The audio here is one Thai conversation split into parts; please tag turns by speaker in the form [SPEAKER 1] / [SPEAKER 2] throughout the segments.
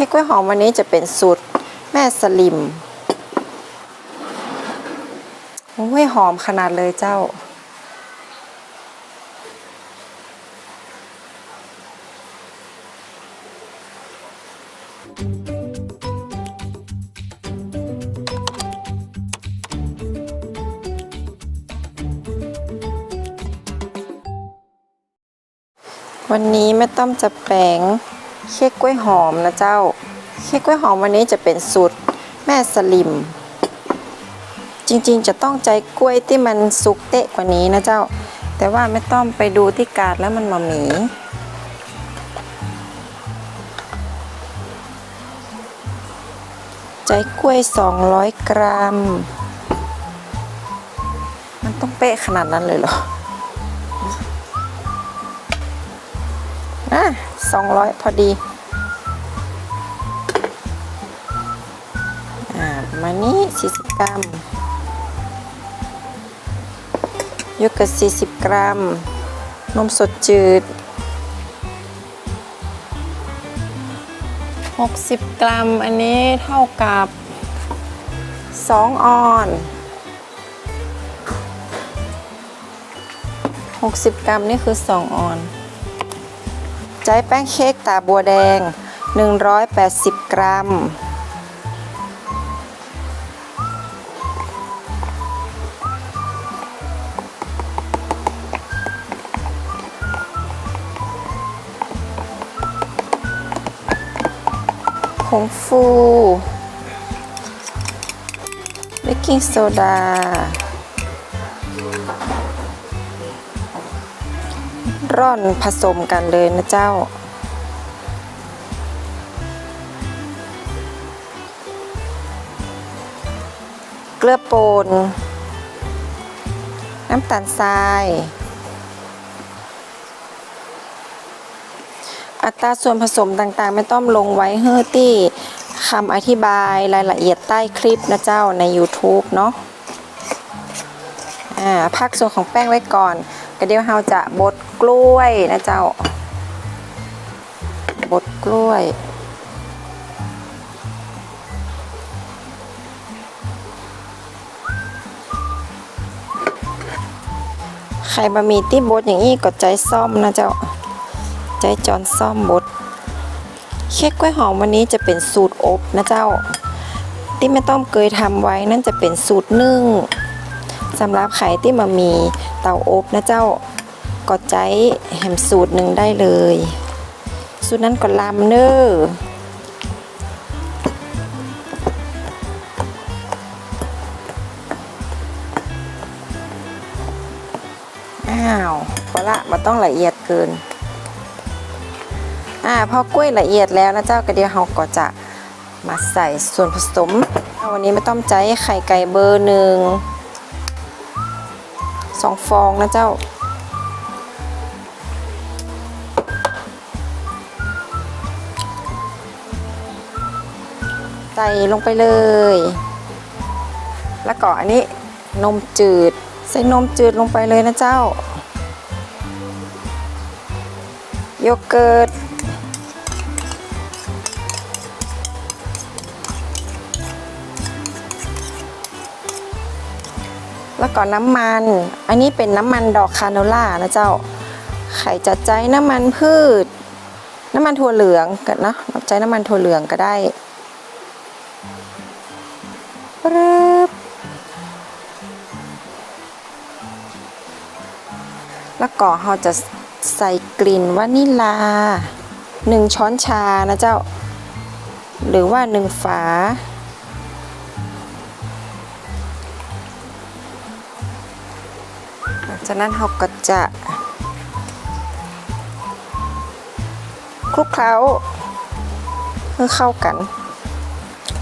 [SPEAKER 1] ค้กกล้วยหอมวันนี้จะเป็นสูตรแม่สลิมโอ้ยหอมขนาดเลยเจ้า วันนี้แม่ต้อมจะแปลง เค้กกล้วยหอมนะเจ้า เค้กกล้วยหอมวันนี้จะเป็นสูตรแม่สลิม จริงๆจะต้องใจกล้วยที่มันสุกเตะกว่านี้นะเจ้า แต่ว่าแม่ต้อมไปดูที่กาดแล้วมันมาหมีใจกล้วย 200 กรัม มันต้องเป๊ะขนาดนั้นเลยเหรออะสองร้อยพอดี 40 กรัมโยเกิร์ต40 กรัม นมสดจืด 60 กรัม อันนี้เท่ากับ 2 ออน 60 กรัม นี่คือ 2 ออนใจแป้งเค้กตาบัวแดง 180 กรัม งฟูเบกกิ้งโซดาร่อนผสมกันเลยนะเจ้า เกลือป่นน้ำตาลทราย อัตราส่วนผสมต่างๆ ไม่ต้องลงไว้เฮ้อตี้คำอธิบายรายละเอียดใต้คลิปนะเจ้าใน YouTube เนาะอ่าพักส่วนของแป้งไว้ก่อนก็เดี๋ยวเราจะบดกล้วยนะเจ้า บดกล้วยใครบะหมี่ที่บดอย่างนี้ก็ใจซ่อมนะเจ้า ใจจอนซ่อมบดเค้กกล้วยหอมวันนี้จะเป็นสูตรอบนะเจ้า ที่ไม่ต้องเคยทำไว้นั่นจะเป็นสูตรนึ่งสำหรับใครที่มามีเตาอบนะเจ้าก็ใจแฮมสูตรหนึ่งได้เลย สูตรนั้นก็ลำเนอร์อ้าวพอละมันต้องละเอียดเกิน อ่าพอกล้วยละเอียดแล้วนะเจ้ากระเดียวเราก็จะมาใส่ส่วนผสม วันนี้ไม่ต้องใจไข่ไก่เบอร์หนึ่งสองฟองนะเจ้า ใส่ลงไปเลย แล้วก็อันนี้นมจืด ใส่นมจืดลงไปเลยนะเจ้า โยเกิร์ต แล้วก็น้ำมัน อันนี้เป็นน้ำมันดอกคาโนล่านะเจ้าใครจะใจน้ำมันพืช น้ำมันถั่วเหลืองกันเนาะใจน้ำมันถั่วเหลืองก็ได้ปึ๊บแล้วก็เราจะใส่กลิ่นวานิลาหนึ่งช้อนชานะเจ้า หรือว่าหนึ่งฝา จากนั้นเราก็จะคลุกเคล้าเพื่อเข้ากัน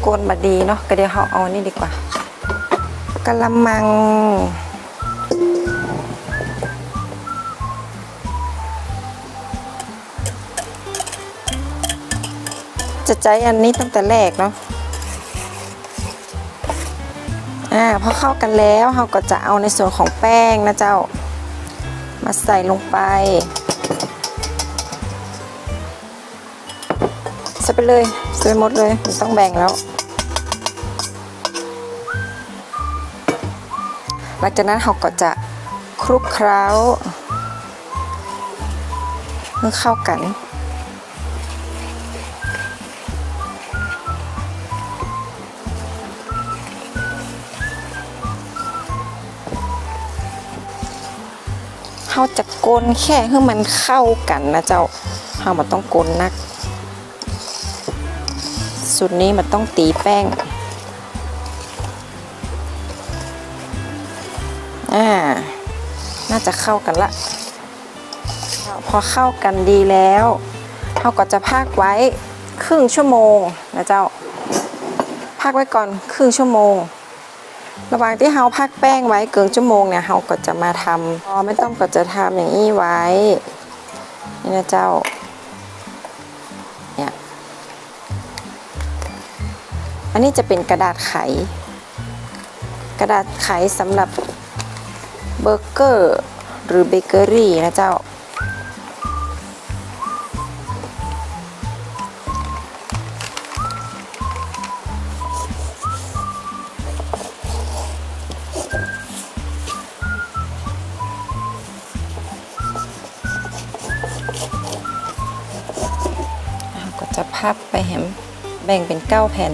[SPEAKER 1] โกนมาดีเนาะก็เดี๋ยวเราเอานี่ดีกว่ากะละมังจะใจอันนี้ตั้งแต่แรกเนาะ อ่าพอเข้ากันแล้วเราก็จะเอาในส่วนของแป้งนะเจ้า มาใส่ลงไปใส่ไปเลยใส่ไปหมดเลยไม่ต้องแบ่งแล้ว หลังจากนั้นเราก็จะคลุกเคล้าให้เข้ากัน เราจะกลนแค่ให้มันเข้ากันนะเจ้าเรามันต้องกลนนักสุดนี้มันต้องตีแป้ง อ่า น่าจะเข้ากันละ พอเข้ากันดีแล้วเราก็จะพักไว้ครึ่งชั่วโมงนะเจ้าพักไว้ก่อนครึ่งชั่วโมง ระหว่างที่เราพักแป้งไว้เกินชั่วโมงเนี่ยเราก็จะมาทำพอไม่ต้องก็จะทำอย่างนี้ไว้ นี่นะเจ้า เนี่ย อันนี้จะเป็นกระดาษไข กระดาษไขสำหรับเบอร์เกอร์หรือเบเกอรี่นะเจ้า พับไปแหมแบ่งเป็นเก้าแผ่น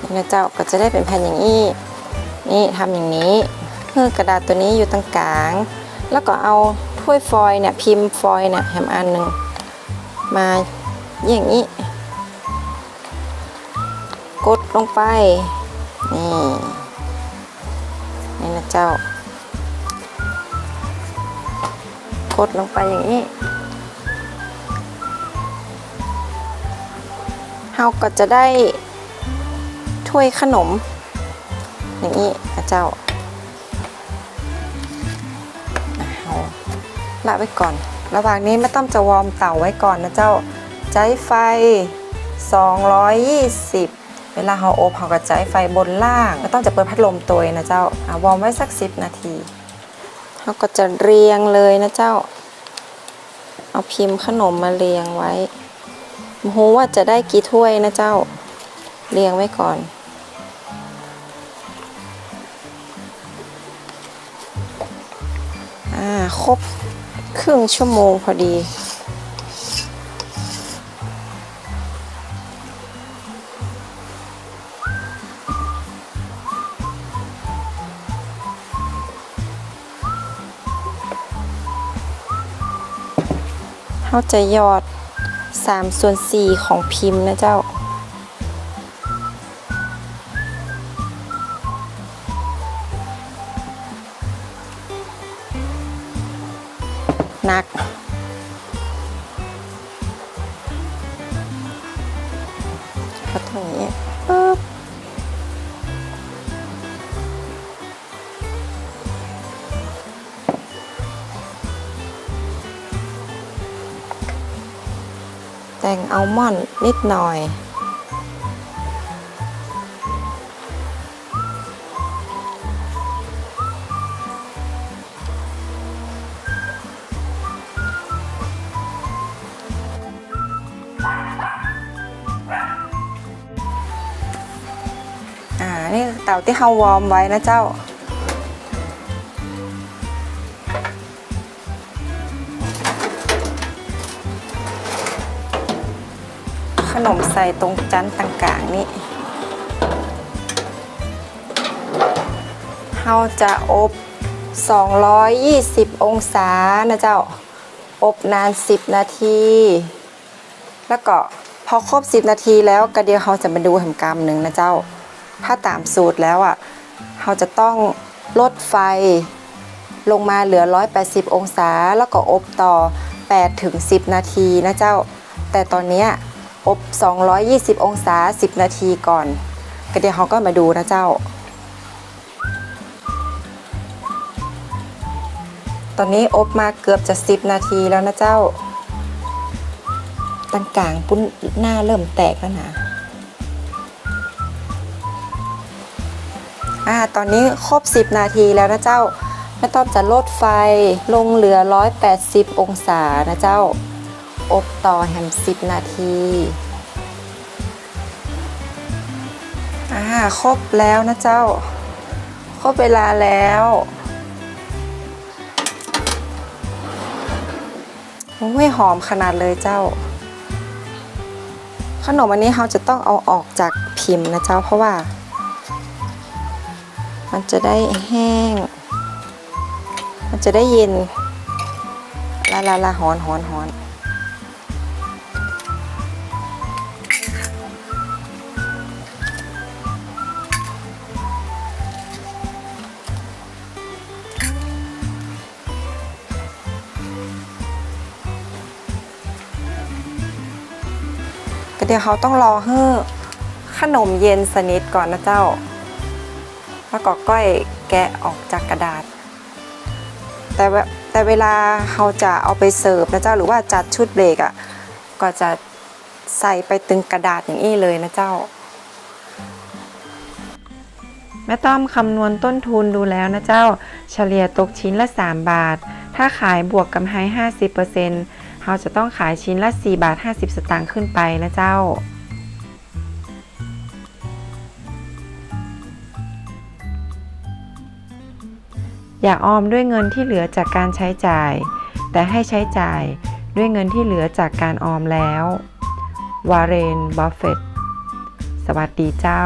[SPEAKER 1] นี่นะเจ้าก็จะได้เป็นแผ่นอย่างนี้ นี่ทำอย่างนี้เพื่อกระดาษตัวนี้อยู่ตรงกลาง แล้วก็เอาถ้วยฟอยล์เนี่ยพิมพ์ฟอยล์เนี่ยแหมอันหนึ่งมาอย่างนี้ กดลงไป นี่ นี่นะเจ้ากดลงไปอย่างนี้เฮาก็จะได้ถ้วยขนม อย่างนี้นะเจ้าเฮาละไว้ก่อน ระหว่างนี้ไม่ต้องจะวอร์มเต่าไว้ก่อนนะเจ้า ใช้ไฟ 220 เวลาเราอบเราก็ใช้ไฟบนล่างไม่ต้องจะเปิดพัดลมตัวนะเจ้าอวอร์มไว้สัก10นาทีเราก็จะเรียงเลยนะเจ้า เอาพิมพ์ขนมมาเรียงไว้โหว่าจะได้กี่ถ้วยนะเจ้า เรียงไว้ก่อนอ่าครบครึ่งชั่วโมงพอดี เขาจะยอด3ส่วน4ของพิมพ์นะเจ้าหนัก ก็ตรงนี้ แต่งอัลมอนด์นิดหน่อย อ่า นี่เต่าที่เขาวอร์มไว้นะเจ้า นมใส่ตรงจันต่างๆนี่เราจะอบ 220 องศานะเจ้า อบนาน 10 นาที แล้วก็พอครบ 10 นาทีแล้วกระเดียวเขาจะมาดูแหมกรรมหนึ่งนะเจ้า ถ้าตามสูตรแล้วอะเราจะต้องลดไฟลงมาเหลือ 180 องศา แล้วก็อบต่อ 8 ถึง 10 นาทีนะเจ้า แต่ตอนเนี้ย อบ 220 องศา 10 นาทีก่อนก็เดี๋ยวเขาก็มาดูนะเจ้า ตอนนี้อบมาเกือบจะ 10 นาทีแล้วนะเจ้าตั้งกลางปุ้นหน้าเริ่มแตกแล้วนะอ่าตอนนี้ครบ 10 นาทีแล้วนะเจ้าแม่ต้อมจะลดไฟลงเหลือ 180 องศานะเจ้า อบต่อแฮม10นาทีอ่าครบแล้วนะเจ้า ครบเวลาแล้วโอ้ยหอมขนาดเลยเจ้า ขนมอันนี้เราจะต้องเอาออกจากพิมพ์นะเจ้าเพราะว่า มันจะได้แห้ง มันจะได้เย็น ลาลาลาหอนหอนหอน เดี๋ยวเขาต้องรอให้ขนมเย็นสนิทก่อนนะเจ้า แล้วก็ก้อยแกะออกจากกระดาษ แต่แต่เวลาเขาจะเอาไปเสิร์ฟนะเจ้าหรือว่าจัดชุดเบรกอะ่ะก็จะใส่ไปตึงกระดาษอย่างนี้เลยนะเจ้า แม่ต้อมคำนวณต้นทุนดูแล้วนะเจ้า เฉลี่ยตกชิ้นละ 3 บาท ถ้าขายบวกกำไร50% เราจะต้องขายชิ้นละ 4 บาท 50 สตางค์ขึ้นไปนะเจ้า อย่าออมด้วยเงินที่เหลือจากการใช้จ่าย แต่ให้ใช้จ่ายด้วยเงินที่เหลือจากการออมแล้ว วาเรน บัฟเฟตสวัสดีเจ้า